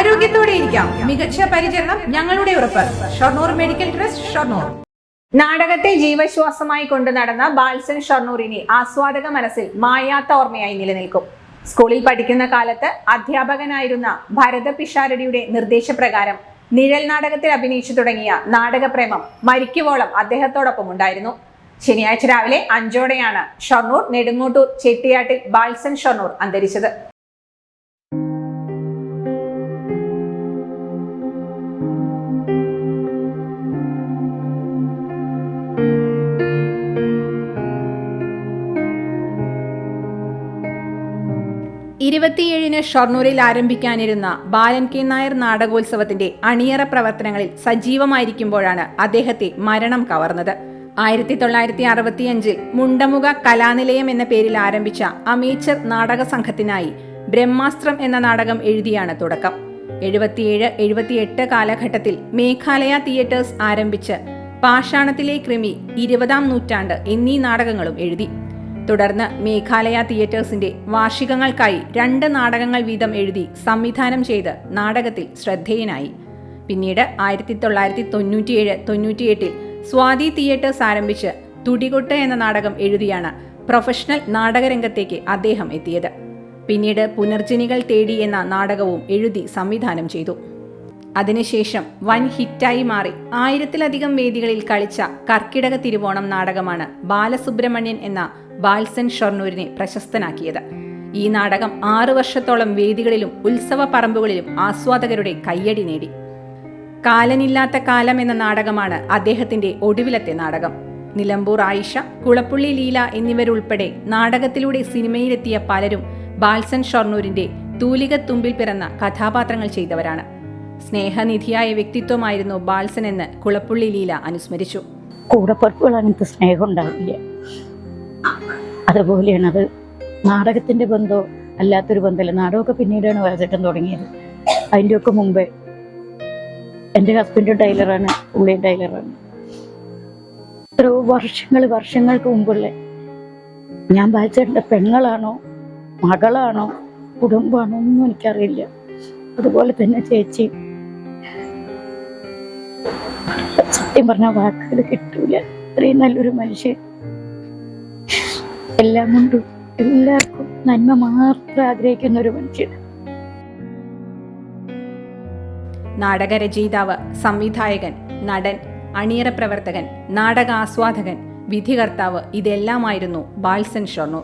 ആരോഗ്യത്തോടെ ഇരിക്കാം. മികച്ച പരിചരണം ഞങ്ങളുടെ ഉറപ്പ്. Shoranur medical trust Shoranur. നാടകത്തെ ജീവശ്വാസമായി കൊണ്ട് നടന്ന ബാൽസൻ ഷൊർണൂറിനെ ആസ്വാദക മനസ്സിൽ മായാത്ത ഓർമ്മയായി നിലനിൽക്കും. സ്കൂളിൽ പഠിക്കുന്ന കാലത്ത് അധ്യാപകനായിരുന്ന ഭരത പിഷാരടിയുടെ നിർദ്ദേശപ്രകാരം നിഴൽ നാടകത്തിൽ അഭിനയിച്ചു തുടങ്ങിയ നാടകപ്രേമം മരിക്കുവോളം അദ്ദേഹത്തോടൊപ്പം ഉണ്ടായിരുന്നു. ശനിയാഴ്ച രാവിലെ അഞ്ചോടെയാണ് ഷൊർണൂർ നെടുങ്ങോട്ടൂർ ചെട്ടിയാട്ടിൽ ബാൽസൻ ഷൊർണൂർ അന്തരിച്ചത്. ഇരുപത്തിയേഴിന് ഷൊർണൂരിൽ ആരംഭിക്കാനിരുന്ന ബാലൻ കെ നായർ നാടകോത്സവത്തിന്റെ അണിയറ പ്രവർത്തനങ്ങളിൽ സജീവമായിരിക്കുമ്പോഴാണ് അദ്ദേഹത്തെ മരണം കവർന്നത്. ആയിരത്തി തൊള്ളായിരത്തി അറുപത്തിയഞ്ചിൽ മുണ്ടമുഖ കലാനിലയം എന്ന പേരിൽ ആരംഭിച്ച അമേച്ചർ നാടക സംഘത്തിനായി ബ്രഹ്മാസ്ത്രം എന്ന നാടകം എഴുതിയാണ് തുടക്കം. എഴുപത്തിയേഴ് എഴുപത്തിയെട്ട് കാലഘട്ടത്തിൽ മേഘാലയ തിയേറ്റേഴ്സ് ആരംഭിച്ച് പാഷാണത്തിലെ കൃമി ഇരുപതാം നൂറ്റാണ്ട് എന്നീ നാടകങ്ങളും എഴുതി. തുടർന്ന് മേഘാലയ തിയേറ്റേഴ്സിന്റെ വാർഷികങ്ങൾക്കായി രണ്ട് നാടകങ്ങൾ വീതം എഴുതി സംവിധാനം ചെയ്ത് നാടകത്തിൽ ശ്രദ്ധേയനായി. പിന്നീട് ആയിരത്തി തൊള്ളായിരത്തി തൊണ്ണൂറ്റിയേഴ് തൊണ്ണൂറ്റിയെട്ടിൽ സ്വാതി തിയേറ്റേഴ്സ് ആരംഭിച്ച് തുടികൊട്ട് എന്ന നാടകം എഴുതിയാണ് പ്രൊഫഷണൽ നാടകരംഗത്തേക്ക് അദ്ദേഹം എത്തിയത്. പിന്നീട് പുനർജനികൾ തേടി എന്ന നാടകവും എഴുതി സംവിധാനം ചെയ്തു. അതിനുശേഷം വൻ ഹിറ്റായി മാറി ആയിരത്തിലധികം വേദികളിൽ കളിച്ച കർക്കിടക തിരുവോണം നാടകമാണ് ബാലസുബ്രഹ്മണ്യൻ എന്ന ബാൽസൻ ഷൊർണൂരിനെ പ്രശസ്തനാക്കിയത്. ഈ നാടകം ആറു വർഷത്തോളം വേദികളിലും ഉത്സവ പറമ്പുകളിലും ആസ്വാദകരുടെ കയ്യടി നേടി. കാലനില്ലാത്ത കാലം എന്ന നാടകമാണ് അദ്ദേഹത്തിന്റെ ഒടുവിലത്തെ നാടകം. നിലമ്പൂർ ആയിഷ കുളപ്പുള്ളി ലീല എന്നിവരുൾപ്പെടെ നാടകത്തിലൂടെ സിനിമയിലെത്തിയ പലരും ബാൽസൻ ഷൊർണൂരിന്റെ തൂലികത്തുമ്പിൽ പിറന്ന കഥാപാത്രങ്ങൾ ചെയ്തവരാണ്. സ്നേഹനിധിയായ വ്യക്തിത്വമായിരുന്നു ബാൽസൻ എന്ന് കുളപ്പുള്ളി ലീല അനുസ്മരിച്ചു. കൂടപ്പുറപ്പുകൾ അങ്ങനത്തെ സ്നേഹം ഉണ്ടാവില്ല. അതുപോലെയാണ് അത് നാടകത്തിന്റെ ബന്ധമോ അല്ലാത്തൊരു ബന്ധമല്ല. നാടകമൊക്കെ പിന്നീടാണ് വരച്ചിട്ടം തുടങ്ങിയത്. അതിന്റെയൊക്കെ മുമ്പേ എന്റെ ഹസ്ബൻഡ് ടൈലറാണ് ഉള്ളി ടൈലറാണ്. എത്രയോ വർഷങ്ങൾ വർഷങ്ങൾക്ക് മുമ്പുള്ള ഞാൻ വായിച്ചേട്ടന്റെ പെങ്ങളാണോ മകളാണോ കുടുംബമാണോ ഒന്നും എനിക്കറിയില്ല. അതുപോലെ തന്നെ ചേച്ചി സത്യം പറഞ്ഞ വാക്കുകൾ കിട്ടൂല. അത്രയും നല്ലൊരു മനുഷ്യൻ. എല്ലാം കൊണ്ടും എല്ലാവർക്കും നന്മ മാത്രം ആഗ്രഹിക്കുന്ന ഒരു മനുഷ്യൻ നാടകരചയിതാവ് സംവിധായകൻ നടൻ അണിയറ പ്രവർത്തകൻ നാടകാസ്വാദകൻ വിധികർത്താവ് ഇതെല്ലാമായിരുന്നു ബാൽസൻ ഷൊർണൂർ.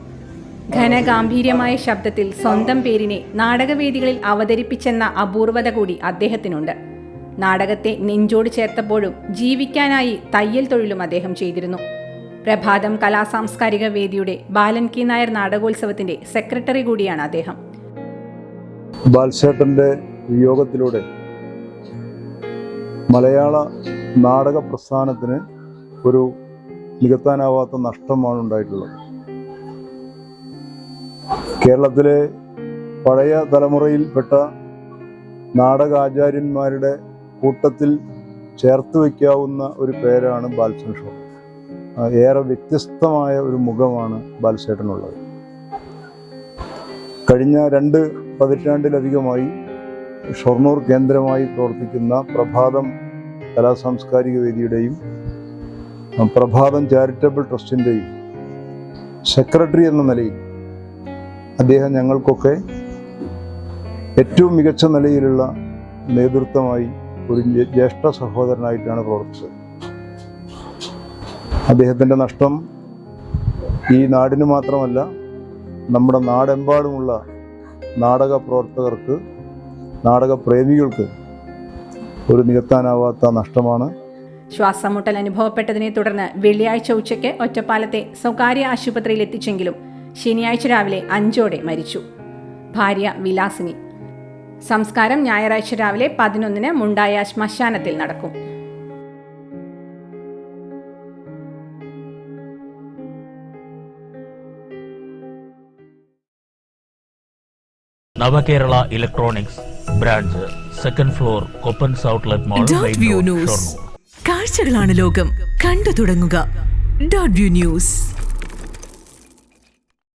ഘനഗാംഭീര്യമായ ശബ്ദത്തിൽ സ്വന്തം പേരിനെ നാടകവേദികളിൽ അവതരിപ്പിച്ചെന്ന അപൂർവത കൂടി അദ്ദേഹത്തിനുണ്ട്. നാടകത്തെ നെഞ്ചോട് ചേർത്തപ്പോഴും ജീവിക്കാനായി തയ്യൽ തൊഴിലും അദ്ദേഹം ചെയ്തിരുന്നു. പ്രഭാതം കലാസാംസ്കാരിക വേദിയുടെ ബാലൻ കി നായർ നാടകോത്സവത്തിന്റെ സെക്രട്ടറി കൂടിയാണ് അദ്ദേഹം. ബാൽക്ഷേത്രന്റെ വിയോഗത്തിലൂടെ മലയാള നാടക പ്രസ്ഥാനത്തിന് ഒരു നികത്താനാവാത്ത നഷ്ടമാണ് ഉണ്ടായിട്ടുള്ളത്. കേരളത്തിലെ പഴയ തലമുറയിൽപ്പെട്ട നാടകാചാര്യന്മാരുടെ കൂട്ടത്തിൽ ചേർത്ത് വയ്ക്കാവുന്ന ഒരു പേരാണ് ബാൽസൻ ഷോ ഏറെ വ്യത്യസ്തമായ ഒരു മുഖമാണ് ബാൽസേട്ടനുള്ളത് കഴിഞ്ഞ രണ്ട് പതിറ്റാണ്ടിലധികമായി ഷൊർണൂർ കേന്ദ്രമായി പ്രവർത്തിക്കുന്ന പ്രഭാതം കലാസാംസ്കാരിക വേദിയുടെയും പ്രഭാതം ചാരിറ്റബിൾ ട്രസ്റ്റിന്റെയും സെക്രട്ടറി എന്ന നിലയിൽ അദ്ദേഹം ഞങ്ങൾക്കൊക്കെ ഏറ്റവും മികച്ച നിലയിലുള്ള നേതൃത്വമായി ഒരു ജ്യേ- ജ്യേഷ്ഠ സഹോദരനായിട്ടാണ് പ്രവർത്തിച്ചത്. അദ്ദേഹത്തിന്റെ നഷ്ടം ഈ നാടിന് മാത്രമല്ല നമ്മുടെ നാടെമ്പാടുമുള്ള നാടക പ്രവർത്തകർക്ക് നാടക പ്രേമികൾക്ക് ഒരു നികത്താനാവാത്ത നഷ്ടമാണ്. ശ്വാസമുട്ടൽ അനുഭവപ്പെട്ടതിനെ തുടർന്ന് വെള്ളിയാഴ്ച ഉച്ചയ്ക്ക് ഒറ്റപ്പാലത്തെ സ്വകാര്യ ആശുപത്രിയിൽ എത്തിച്ചെങ്കിലും ശനിയാഴ്ച രാവിലെ അഞ്ചോടെ മരിച്ചു. ഭാര്യ വിലാസിനി സംസ്കാരം ഞായറാഴ്ച രാവിലെ പതിനൊന്നിന് മുണ്ടായ ശ്മശാനത്തിൽ നടക്കും. Navakerala electronics branch second floor കൊപ്പൻസ് outlet മോൾ കാഴ്ചകളാണ് ലോകം. കണ്ടു തുടങ്ങുക. Dot view news